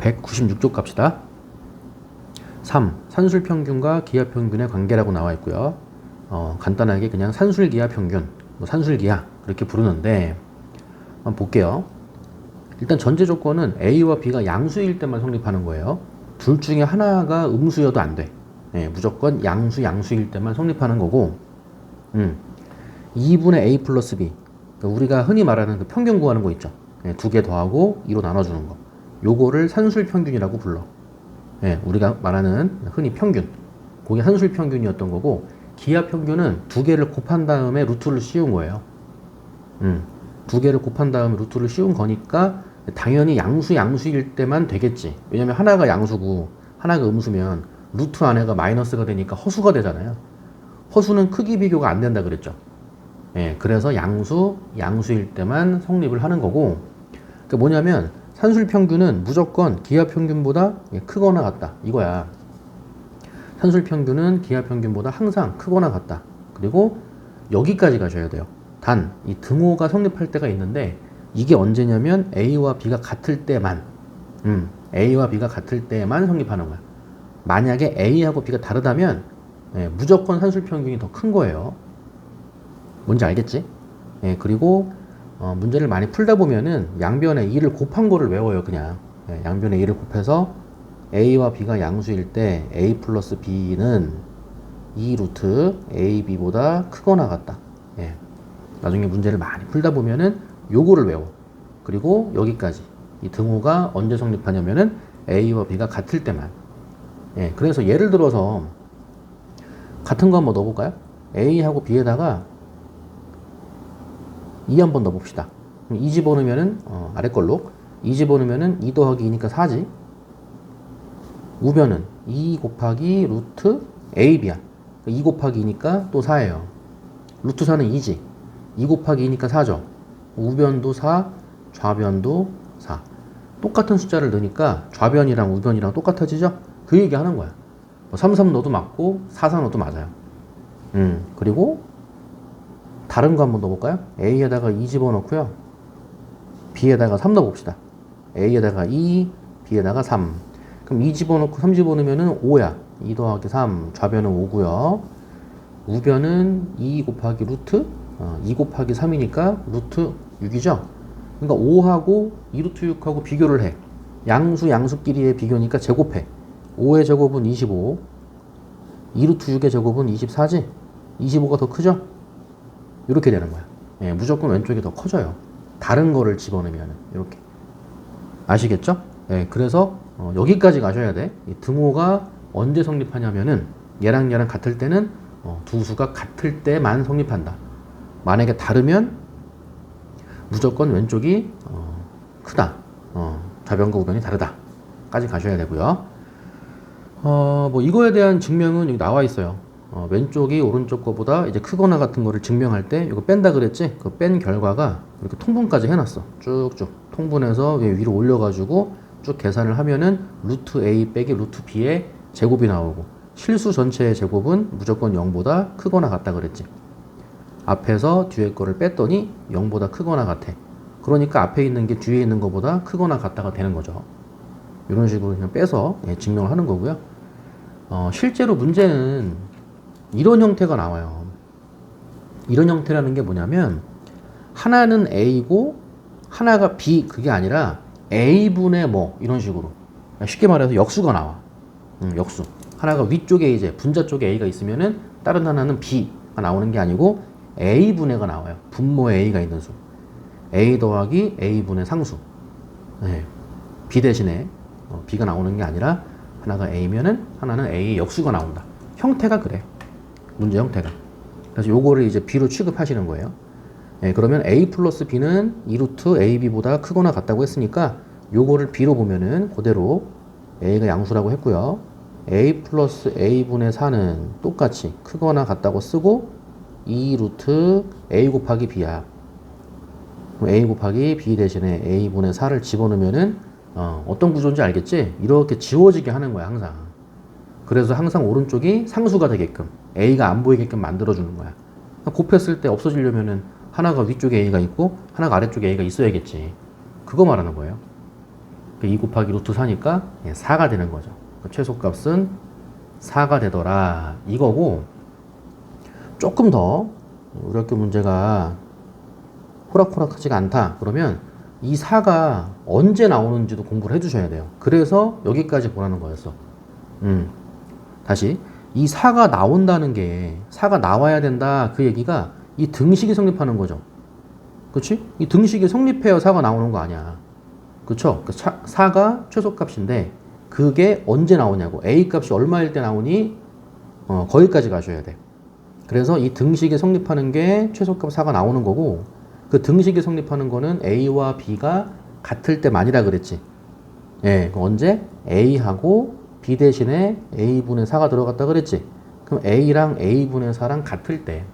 196쪽 갑시다. 3. 산술 평균과 기하 평균의 관계라고 나와 있고요. 어, 간단하게 그냥 산술 기하 평균, 뭐 산술 기하 그렇게 부르는데 한번 볼게요. 일단 전제 조건은 A와 B가 양수일 때만 성립하는 거예요. 둘 중에 하나가 음수여도 안 돼. 예, 무조건 양수 양수일 때만 성립하는 거고. 음. 2분의 A 플러스 B. 그러니까 우리가 흔히 말하는 그 평균 구하는 거 있죠. 예, 두개 더하고 2로 나눠주는 거. 요거를 산술 평균이라고 불러. 예, 우리가 말하는 흔히 평균. 그게 산술 평균이었던 거고, 기하 평균은 두 개를 곱한 다음에 루트를 씌운 거예요. 음, 두 개를 곱한 다음에 루트를 씌운 거니까 당연히 양수 양수일 때만 되겠지. 왜냐면 하나가 양수고 하나가 음수면 루트 안에가 마이너스가 되니까 허수가 되잖아요. 허수는 크기 비교가 안 된다 그랬죠. 예, 그래서 양수 양수일 때만 성립을 하는 거고, 그 뭐냐면 산술 평균은 무조건 기하 평균보다 예, 크거나 같다 이거야. 산술 평균은 기하 평균보다 항상 크거나 같다. 그리고 여기까지 가셔야 돼요. 단 이 등호가 성립할 때가 있는데 이게 언제냐면 A와 B가 같을 때만, 음, A와 B가 같을 때만 성립하는 거야. 만약에 A하고 B가 다르다면 예, 무조건 산술 평균이 더 큰 거예요. 뭔지 알겠지? 예, 그리고 어, 문제를 많이 풀다 보면은 양변에 2를 곱한 거를 외워요, 그냥. 예, 양변에 2를 곱해서 A와 B가 양수일 때 A 플러스 B는 2 루트 AB보다 크거나 같다. 예. 나중에 문제를 많이 풀다 보면은 요거를 외워. 그리고 여기까지. 이 등호가 언제 성립하냐면은 A와 B가 같을 때만. 예. 그래서 예를 들어서 같은 거 한번 넣어볼까요? A하고 B에다가 2 한번 넣어봅시다. 2 집어넣으면은, 어, 아래 걸로. 2 집어넣으면은 2 더하기 2니까 4지. 우변은 2 곱하기 루트 AB야. 2 곱하기 2니까 또 4예요. 루트 4는 2지. 2 곱하기 2니까 4죠. 우변도 4, 좌변도 4. 똑같은 숫자를 넣으니까 좌변이랑 우변이랑 똑같아지죠? 그 얘기 하는 거야. 뭐 3, 3 넣어도 맞고 4, 4 넣어도 맞아요. 음, 그리고 다른 거 한번 넣어볼까요? A에다가 2 집어넣고요. B에다가 3 넣어봅시다. A에다가 2, B에다가 3. 그럼 2 집어넣고 3 집어넣으면 5야. 2 더하기 3, 좌변은 5고요. 우변은 2 곱하기 루트, 어, 2 곱하기 3이니까 루트 6이죠. 그러니까 5하고 2 루트 6하고 비교를 해. 양수, 양수끼리의 비교니까 제곱해. 5의 제곱은 25, 2 루트 6의 제곱은 24지? 25가 더 크죠? 이렇게 되는 거야. 예, 무조건 왼쪽이 더 커져요. 다른 거를 집어넣으면 이렇게 아시겠죠? 예, 그래서 어, 여기까지 가셔야 돼. 이 등호가 언제 성립하냐면은 얘랑 얘랑 같을 때는 어, 두 수가 같을 때만 성립한다. 만약에 다르면 무조건 왼쪽이 어, 크다. 어, 좌변과 우변이 다르다.까지 가셔야 되고요. 어, 뭐 이거에 대한 증명은 여기 나와 있어요. 어, 왼쪽이 오른쪽 거보다 이제 크거나 같은 거를 증명할 때 이거 뺀다 그랬지? 그 뺀 결과가 이렇게 통분까지 해놨어. 쭉쭉 통분해서 위로 올려가지고 쭉 계산을 하면은 루트 A 빼기 루트 B의 제곱이 나오고 실수 전체의 제곱은 무조건 0보다 크거나 같다 그랬지. 앞에서 뒤에 거를 뺐더니 0보다 크거나 같아. 그러니까 앞에 있는 게 뒤에 있는 것보다 크거나 같다가 되는 거죠. 이런 식으로 그냥 빼서 예, 증명을 하는 거고요. 어, 실제로 문제는 이런 형태가 나와요. 이런 형태라는 게 뭐냐면 하나는 A고 하나가 B 그게 아니라 A분의 뭐 이런 식으로 쉽게 말해서 역수가 나와. 음, 역수. 하나가 위쪽에 이제 분자 쪽에 A가 있으면은 다른 하나는 B가 나오는 게 아니고 A분의가 나와요. 분모에 A가 있는 수. A 더하기 A분의 상수. 네. B 대신에 어, B가 나오는 게 아니라 하나가 A면은 하나는 A 역수가 나온다. 형태가 그래. 문제 형태가. 그래서 요거를 이제 B로 취급하시는 거예요. 예, 그러면 A 플러스 B는 2루트 AB보다 크거나 같다고 했으니까 요거를 B로 보면은 그대로 A가 양수라고 했고요. A 플러스 A분의 4는 똑같이 크거나 같다고 쓰고 2루트 A 곱하기 B야. A 곱하기 B 대신에 A분의 4를 집어넣으면은 어, 어떤 구조인지 알겠지? 이렇게 지워지게 하는 거야 항상. 그래서 항상 오른쪽이 상수가 되게끔 A가 안 보이게끔 만들어주는 거야. 곱했을 때 없어지려면은 하나가 위쪽에 A가 있고 하나가 아래쪽에 A가 있어야겠지. 그거 말하는 거예요. 2 곱하기 루트 4니까 4가 되는 거죠. 그 최소값은 4가 되더라. 이거고 조금 더 우리 학교 문제가 호락호락하지가 않다. 그러면 이 4가 언제 나오는지도 공부를 해주셔야 돼요. 그래서 여기까지 보라는 거였어. 음. 다시 이 4가 나온다는 게 4가 나와야 된다. 그 얘기가 이 등식이 성립하는 거죠. 그렇지? 이 등식이 성립해야 4가 나오는 거 아니야. 그쵸? 그 4가 최소값인데 그게 언제 나오냐고. A 값이 얼마일 때 나오니? 어, 거기까지 가셔야 돼. 그래서 이 등식이 성립하는 게 최소값 4가 나오는 거고 그 등식이 성립하는 거는 A와 B가 같을 때만이라 그랬지. 예, 그 언제? A하고 B 대신에 A분의 4가 들어갔다 그랬지. 그럼 A랑 A분의 4랑 같을 때,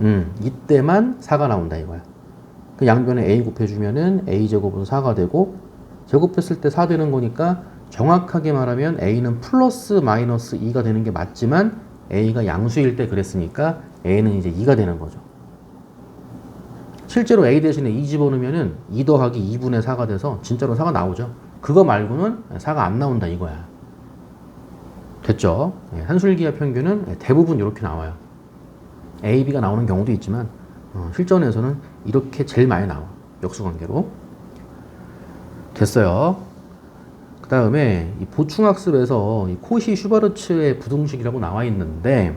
음, 이때만 4가 나온다 이거야. 그 양변에 A 곱해주면은 A제곱은 4가 되고, 제곱했을 때 4 되는 거니까 정확하게 말하면 A는 플러스 마이너스 2가 되는 게 맞지만 A가 양수일 때 그랬으니까 A는 이제 2가 되는 거죠. 실제로 A 대신에 2 집어넣으면은 2 더하기 2분의 4가 돼서 진짜로 4가 나오죠. 그거 말고는 4가 안 나온다 이거야. 됐죠? 예, 한술기하 평균은 대부분 이렇게 나와요. A, B가 나오는 경우도 있지만 어, 실전에서는 이렇게 제일 많이 나와. 역수관계로. 됐어요. 그 다음에 이 보충학습에서 이 코시 슈바르츠의 부등식이라고 나와 있는데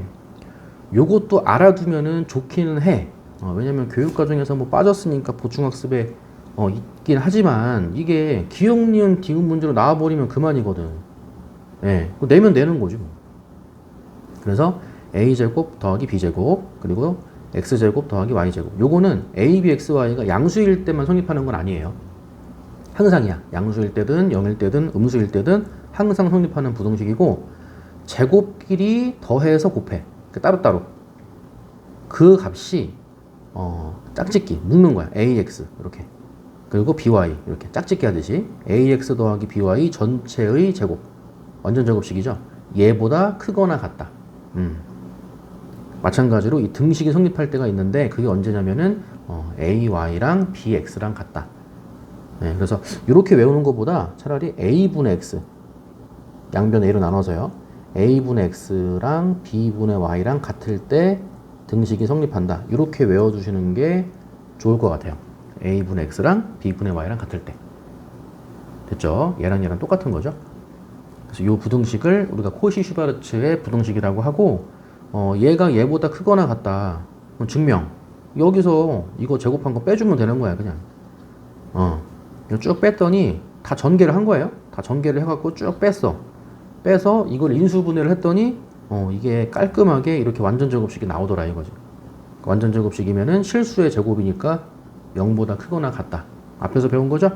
요것도 알아두면은 좋기는 해. 어, 왜냐면 교육과정에서 뭐 빠졌으니까 보충학습에 어, 있긴 하지만 이게 기억, 니은, 디귿 문제로 나와버리면 그만이거든. 예, 내면 되는 거지 뭐. 그래서 a제곱 더하기 b제곱 그리고 x제곱 더하기 y제곱 요거는 a, b, x, y가 양수일 때만 성립하는 건 아니에요. 항상이야. 양수일 때든 0일 때든 음수일 때든 항상 성립하는 부등식이고 제곱끼리 더해서 곱해. 그 따로따로. 그 값이 어, 짝짓기 묶는 거야. ax 이렇게. 그리고 by 이렇게 짝짓기 하듯이 ax 더하기 by 전체의 제곱. 완전 제곱식이죠. 얘보다 크거나 같다. 음. 마찬가지로 이 등식이 성립할 때가 있는데 그게 언제냐면은 어, ay랑 bx랑 같다. 네, 그래서 이렇게 외우는 것보다 차라리 a분의 x 양변 a로 나눠서요. a분의 x랑 b분의 y랑 같을 때 등식이 성립한다. 이렇게 외워두시는 게 좋을 것 같아요. a분의 x랑 b분의 y랑 같을 때. 됐죠? 얘랑 얘랑 똑같은 거죠. 그래서 이 부등식을 우리가 코시 슈바르츠의 부등식이라고 하고 어, 얘가 얘보다 크거나 같다. 그럼 증명. 여기서 이거 제곱한 거 빼주면 되는 거야, 그냥. 어. 쭉 뺐더니 다 전개를 한 거예요. 다 전개를 해갖고 쭉 뺐어. 빼서 이걸 인수분해를 했더니 어, 이게 깔끔하게 이렇게 완전 제곱식이 나오더라 이거죠. 완전 제곱식이면은 실수의 제곱이니까 0보다 크거나 같다. 앞에서 배운 거죠?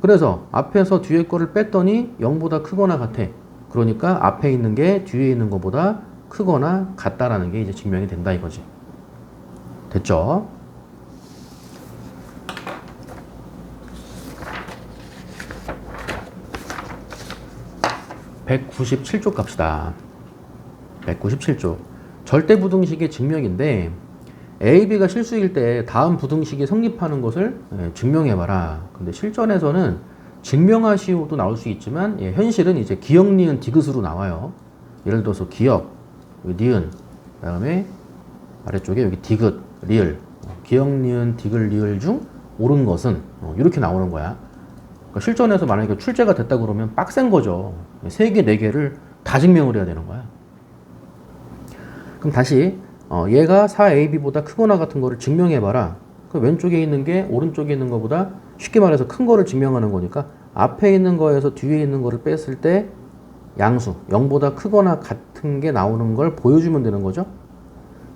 그래서 앞에서 뒤에 거를 뺐더니 0보다 크거나 같아. 그러니까 앞에 있는 게 뒤에 있는 것보다 크거나 같다라는 게 이제 증명이 된다 이거지. 됐죠? (197쪽) 갑시다 (197쪽) 절대 부등식의 증명인데 A, B가 실수일 때 다음 부등식이 성립하는 것을 예, 증명해봐라. 근데 실전에서는 증명하시오도 나올 수 있지만 예, 현실은 이제 기억, 니은, 디귿으로 나와요. 예를 들어서 기억, 니은, 그 다음에 아래쪽에 여기 디귿, 리을, 기억, 니은, 디귿, 리을 중 옳은 것은 어, 이렇게 나오는 거야. 그러니까 실전에서 만약에 출제가 됐다 그러면 빡센 거죠. 세 개, 네 개를 다 증명을 해야 되는 거야. 그럼 다시 어, 얘가 4AB보다 크거나 같은 거를 증명해봐라. 그 왼쪽에 있는 게 오른쪽에 있는 것보다 쉽게 말해서 큰 거를 증명하는 거니까 앞에 있는 거에서 뒤에 있는 거를 뺐을 때 양수, 0보다 크거나 같은 게 나오는 걸 보여주면 되는 거죠.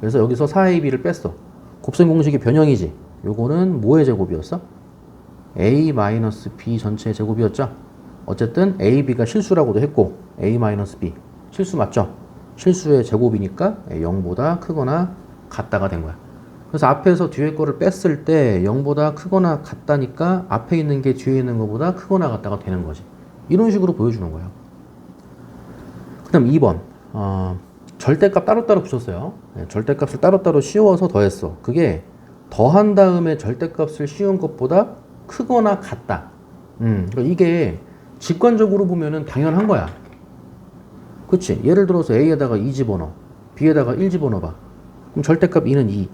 그래서 여기서 4AB를 뺐어. 곱셈 공식이 변형이지. 요거는 뭐의 제곱이었어? A-B 전체의 제곱이었죠. 어쨌든 AB가 실수라고도 했고 A-B 실수 맞죠? 실수의 제곱이니까 0보다 크거나 같다가 된 거야. 그래서 앞에서 뒤에 거를 뺐을 때 0보다 크거나 같다니까 앞에 있는 게 뒤에 있는 것보다 크거나 같다가 되는 거지. 이런 식으로 보여주는 거예요. 그 다음 2번. 어, 절대값 따로따로 붙였어요. 네, 절대값을 따로따로 씌워서 더했어. 그게 더한 다음에 절대값을 씌운 것보다 크거나 같다. 음, 그러니까 이게 직관적으로 보면은 당연한 거야. 그치? 예를 들어서 A에다가 2 집어넣어. B에다가 1 집어넣어봐. 그럼 절대값 2는 2.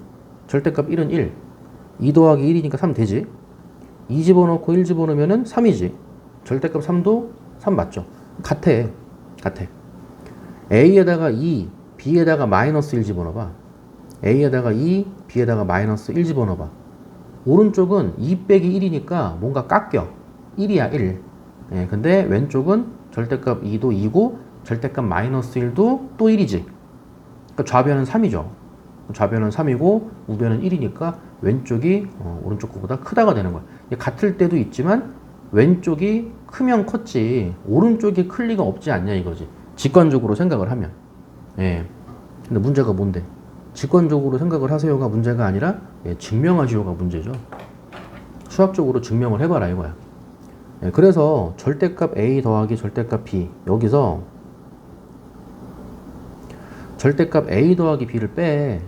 절대값 1은 1. 2 더하기 1이니까 3 되지? 2 집어넣고 1 집어넣으면은 3이지. 절대값 3도 3 맞죠? 같아. 같아. A에다가 2, B에다가 마이너스 1 집어넣어봐. A에다가 2, B에다가 마이너스 1 집어넣어봐. 오른쪽은 2 빼기 1이니까 뭔가 깎여. 1이야, 1. 예, 근데 왼쪽은 절대값 2도 2고 절대값 마이너스 1도 또 1이지. 그러니까 좌변은 3이죠. 좌변은 3이고 우변은 1이니까 왼쪽이 어, 오른쪽 거보다 크다가 되는 거야. 같을 때도 있지만 왼쪽이 크면 컸지 오른쪽이 클 리가 없지 않냐 이거지. 직관적으로 생각을 하면. 예. 근데 문제가 뭔데? 직관적으로 생각을 하세요가 문제가 아니라 예, 증명하시오가 문제죠. 수학적으로 증명을 해봐라 이거야. 예, 그래서 절대값 a 더하기 절대값 b 여기서 절대값 a 더하기 b를 빼.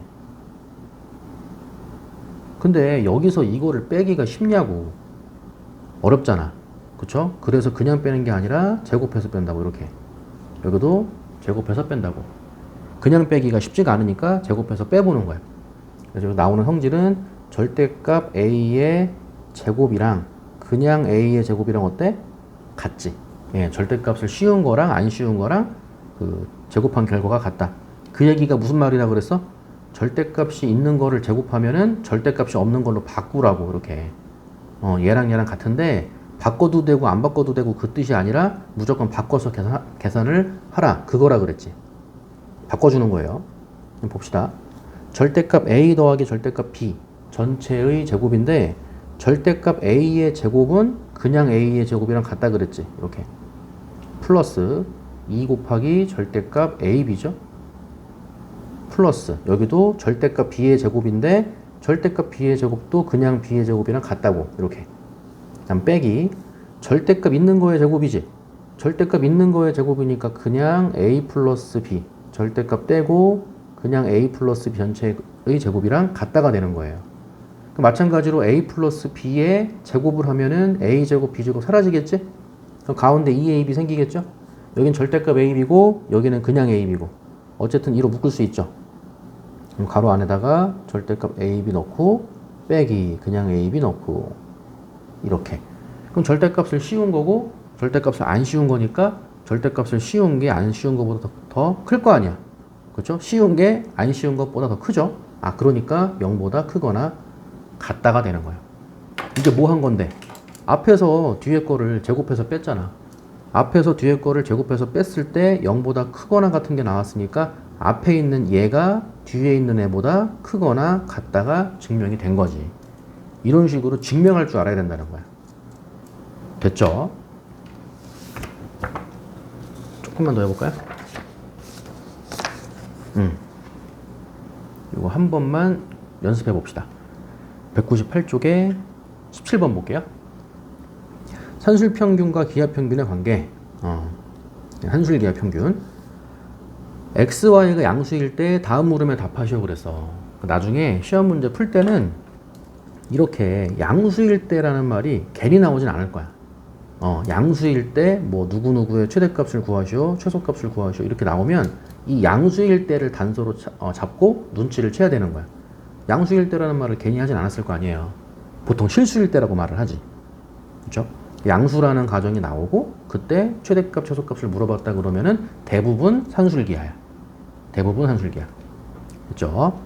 근데 여기서 이거를 빼기가 쉽냐고. 어렵잖아. 그쵸? 그래서 그냥 빼는 게 아니라 제곱해서 뺀다고 이렇게. 여기도 제곱해서 뺀다고. 그냥 빼기가 쉽지가 않으니까 제곱해서 빼보는 거야. 그래서 나오는 성질은 절대값 a의 제곱이랑 그냥 a의 제곱이랑 어때? 같지. 예, 절대값을 씌운 거랑 안 씌운 거랑 그 제곱한 결과가 같다. 그 얘기가 무슨 말이라 그랬어? 절대값이 있는 거를 제곱하면은 절대값이 없는 걸로 바꾸라고 이렇게. 어, 얘랑 얘랑 같은데 바꿔도 되고 안 바꿔도 되고 그 뜻이 아니라 무조건 바꿔서 계산, 계산을 하라. 그거라 그랬지. 바꿔주는 거예요. 봅시다. 절대값 a 더하기 절대값 b 전체의 제곱인데 절대값 a의 제곱은 그냥 a의 제곱이랑 같다 그랬지. 이렇게. 플러스 2 곱하기 절대값 ab죠. 플러스 여기도 절대값 b의 제곱인데 절대값 b의 제곱도 그냥 b의 제곱이랑 같다고 이렇게. 그다음 빼기 절대값 있는 거의 제곱이지. 절대값 있는 거의 제곱이니까 그냥 a 플러스 b 절대값 떼고 그냥 a 플러스 b 전체의 제곱이랑 같다가 되는 거예요. 그 마찬가지로 a 플러스 b의 제곱을 하면은 a 제곱 b 제곱 사라지겠지? 그럼 가운데 2ab 생기겠죠? 여긴 절대값 ab고 여기는 그냥 ab고 어쨌든 2로 묶을 수 있죠. 그럼 가로 안에다가 절대값 ab 넣고 빼기 그냥 ab 넣고 이렇게. 그럼 절대값을 씌운 거고 절대값을 안 씌운 거니까 절대값을 씌운 게안 씌운 것보다 더 클 거 아니야. 그렇죠? 씌운 게안 씌운 것보다 더 크죠. 아 그러니까 0보다 크거나 같다가 되는 거예요. 이제 뭐한 건데? 앞에서 뒤에 거를 제곱해서 뺐잖아. 앞에서 뒤에 거를 제곱해서 뺐을 때 0보다 크거나 같은 게 나왔으니까 앞에 있는 얘가 뒤에 있는 애보다 크거나 같다가 증명이 된 거지. 이런 식으로 증명할 줄 알아야 된다는 거야. 됐죠? 조금만 더 해볼까요? 음. 이거 한 번만 연습해 봅시다. 198쪽에 17번 볼게요. 산술 평균과 기하 평균의 관계. 어. 한술 기하 평균. X, y가 양수일 때 다음 물음에 답하시오 그랬어. 나중에 시험 문제 풀 때는 이렇게 양수일 때라는 말이 괜히 나오진 않을 거야. 어, 양수일 때 뭐 누구누구의 최대값을 구하시오, 최소값을 구하시오 이렇게 나오면 이 양수일 때를 단서로 차- 어, 잡고 눈치를 채야 되는 거야. 양수일 때라는 말을 괜히 하진 않았을 거 아니에요. 보통 실수일 때라고 말을 하지. 그렇죠? 양수라는 가정이 나오고 그때 최대값, 최소값을 물어봤다 그러면은 대부분 산술기하야. 대부분 산술기야. 그렇죠?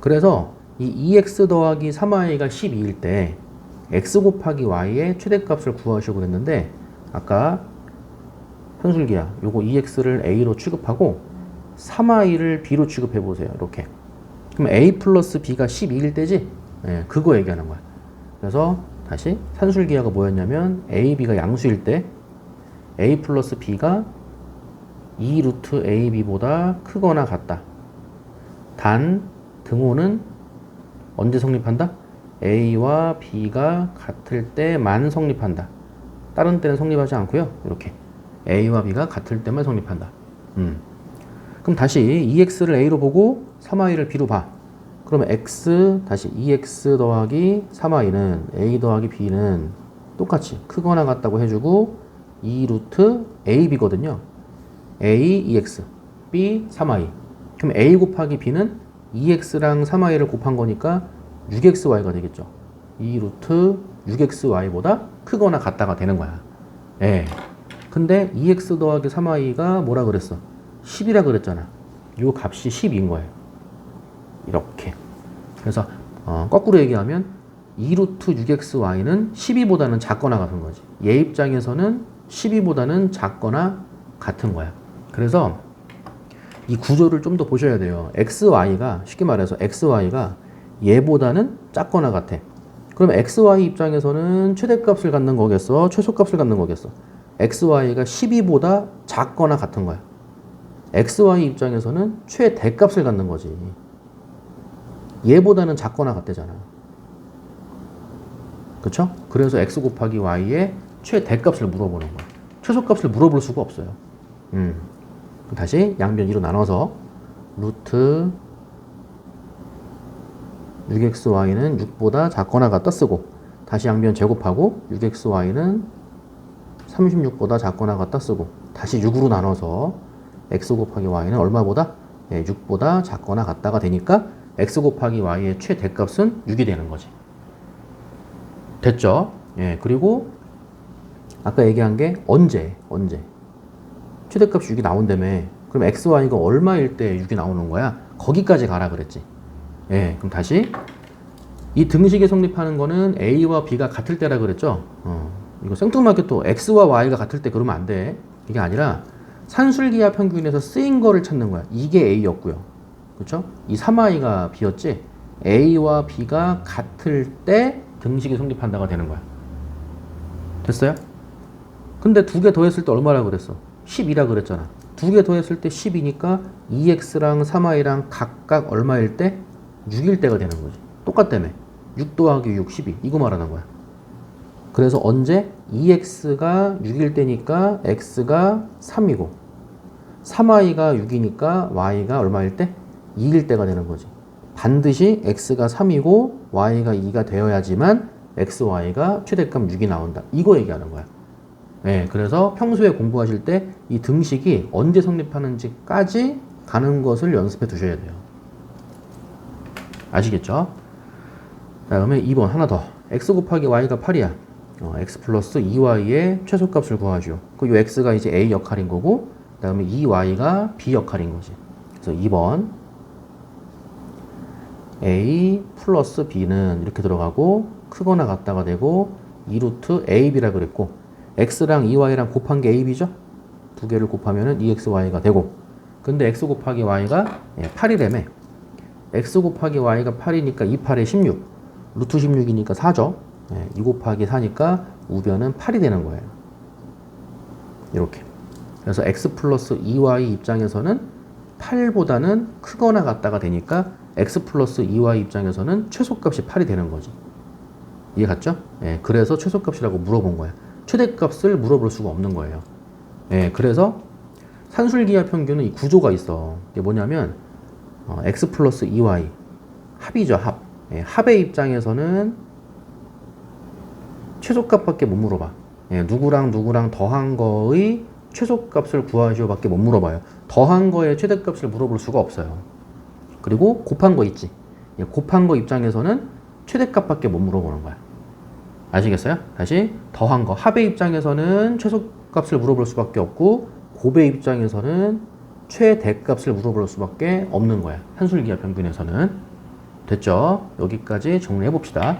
그래서 이 2x 더하기 3y가 12일 때 x 곱하기 y의 최대값을 구하시고 그랬는데 아까 산술기야. 요거 2x를 a로 취급하고 3y를 b로 취급해 보세요. 이렇게. 그럼 a 플러스 b가 12일 때지? 예, 그거 얘기하는 거야. 그래서 다시 산술기하가 뭐였냐면 a, b가 양수일 때 a 플러스 b가 2 루트 a, b보다 크거나 같다. 단 등호는 언제 성립한다? a와 b가 같을 때만 성립한다. 다른 때는 성립하지 않고요. 이렇게 a와 b가 같을 때만 성립한다. 음. 그럼 다시 2x를 a로 보고 3y를 b로 봐. 그러면 x 다시 2x 더하기 3y는 a 더하기 b는 똑같이 크거나 같다고 해주고 2 루트 AB거든요. A, 2X, B, 3i. 그럼 A 곱하기 B는 2X랑 3i를 곱한 거니까 6XY가 되겠죠. 2 루트 6XY보다 크거나 같다가 되는 거야. 예. 근데 2X 더하기 3i가 뭐라 그랬어? 10이라 그랬잖아. 요 값이 10인 거예요. 이렇게. 그래서 어, 거꾸로 얘기하면 2루트 6xy는 12보다는 작거나 같은 거지. 얘 입장에서는 12보다는 작거나 같은 거야. 그래서 이 구조를 좀 더 보셔야 돼요. xy가 쉽게 말해서 xy가 얘보다는 작거나 같아. 그럼 xy 입장에서는 최대값을 갖는 거겠어? 최소값을 갖는 거겠어? xy가 12보다 작거나 같은 거야. xy 입장에서는 최대값을 갖는 거지. 얘보다는 작거나 같대잖아. 그쵸? 그래서 x 곱하기 y의 최대값을 물어보는 거야. 최소값을 물어볼 수가 없어요. 음. 다시 양변 2로 나눠서 루트 6xy는 6보다 작거나 같다 쓰고 다시 양변 제곱하고 6xy는 36보다 작거나 같다 쓰고 다시 6으로 나눠서 x 곱하기 y는 얼마보다? 예, 6보다 작거나 같다가 되니까 x 곱하기 y의 최대값은 6이 되는 거지. 됐죠? 예, 그리고 아까 얘기한 게 언제, 언제. 최대값이 6이 나온다며. 그럼 x, y가 얼마일 때 6이 나오는 거야? 거기까지 가라 그랬지. 예, 그럼 다시 이 등식이 성립하는 거는 a와 b가 같을 때라 그랬죠? 어, 이거 생뚱맞게 또 x와 y가 같을 때 그러면 안 돼. 이게 아니라 산술기하 평균에서 쓰인 거를 찾는 거야. 이게 a였고요. 그렇죠? 이 3i가 b였지. a와 b가 같을 때 등식이 성립한다가 되는 거야. 됐어요? 근데 두 개 더했을 때 얼마라 그랬어? 10이라 그랬잖아. 두 개 더했을 때 10이니까 2x랑 3i랑 각각 얼마일 때? 6일 때가 되는 거지. 똑같다며. 6 더하기 6, 12. 이거 말하는 거야. 그래서 언제? 2x가 6일 때니까 x가 3이고 3i가 6이니까 y가 얼마일 때? 2일 때가 되는 거지. 반드시 x가 3이고 y가 2가 되어야지만 x, y가 최대값 6이 나온다. 이거 얘기하는 거야. 네, 그래서 평소에 공부하실 때 이 등식이 언제 성립하는지까지 가는 것을 연습해 두셔야 돼요. 아시겠죠? 자, 그러면 2번 하나 더. x 곱하기 y가 8이야. 어, x 플러스 2y의 최소값을 구하죠. 그 x가 이제 a 역할인 거고, 그다음에 2y가 b 역할인 거지. 그래서 2번 a 플러스 b는 이렇게 들어가고 크거나 같다가 되고 2루트 ab라 그랬고 x랑 2y랑 곱한 게 ab죠. 두 개를 곱하면은 2xy가 되고 근데 x 곱하기 y가 8이래매 x 곱하기 y가 8이니까 2, 8에 16 루트 16이니까 4죠. 2 곱하기 4니까 우변은 8이 되는 거예요. 이렇게. 그래서 x 플러스 2y 입장에서는 8보다는 크거나 같다가 되니까 x 플러스 2y 입장에서는 최소값이 8이 되는 거지. 이해 갔죠? 예, 그래서 최소값이라고 물어본 거야. 최대값을 물어볼 수가 없는 거예요. 예, 그래서 산술기하 평균은 이 구조가 있어. 이게 뭐냐면 어, x 플러스 2y 합이죠, 합. 예, 합의 입장에서는 최소값밖에 못 물어봐. 예, 누구랑 누구랑 더한 거의 최소값을 구하시오밖에 못 물어봐요. 더한 거의 최대값을 물어볼 수가 없어요. 그리고 곱한 거 있지. 예, 곱한 거 입장에서는 최대값밖에 못 물어보는 거야. 아시겠어요? 다시 더한 거 합의 입장에서는 최소값을 물어볼 수밖에 없고 곱의 입장에서는 최대값을 물어볼 수밖에 없는 거야. 한술기하 평균에서는 됐죠? 여기까지 정리해 봅시다.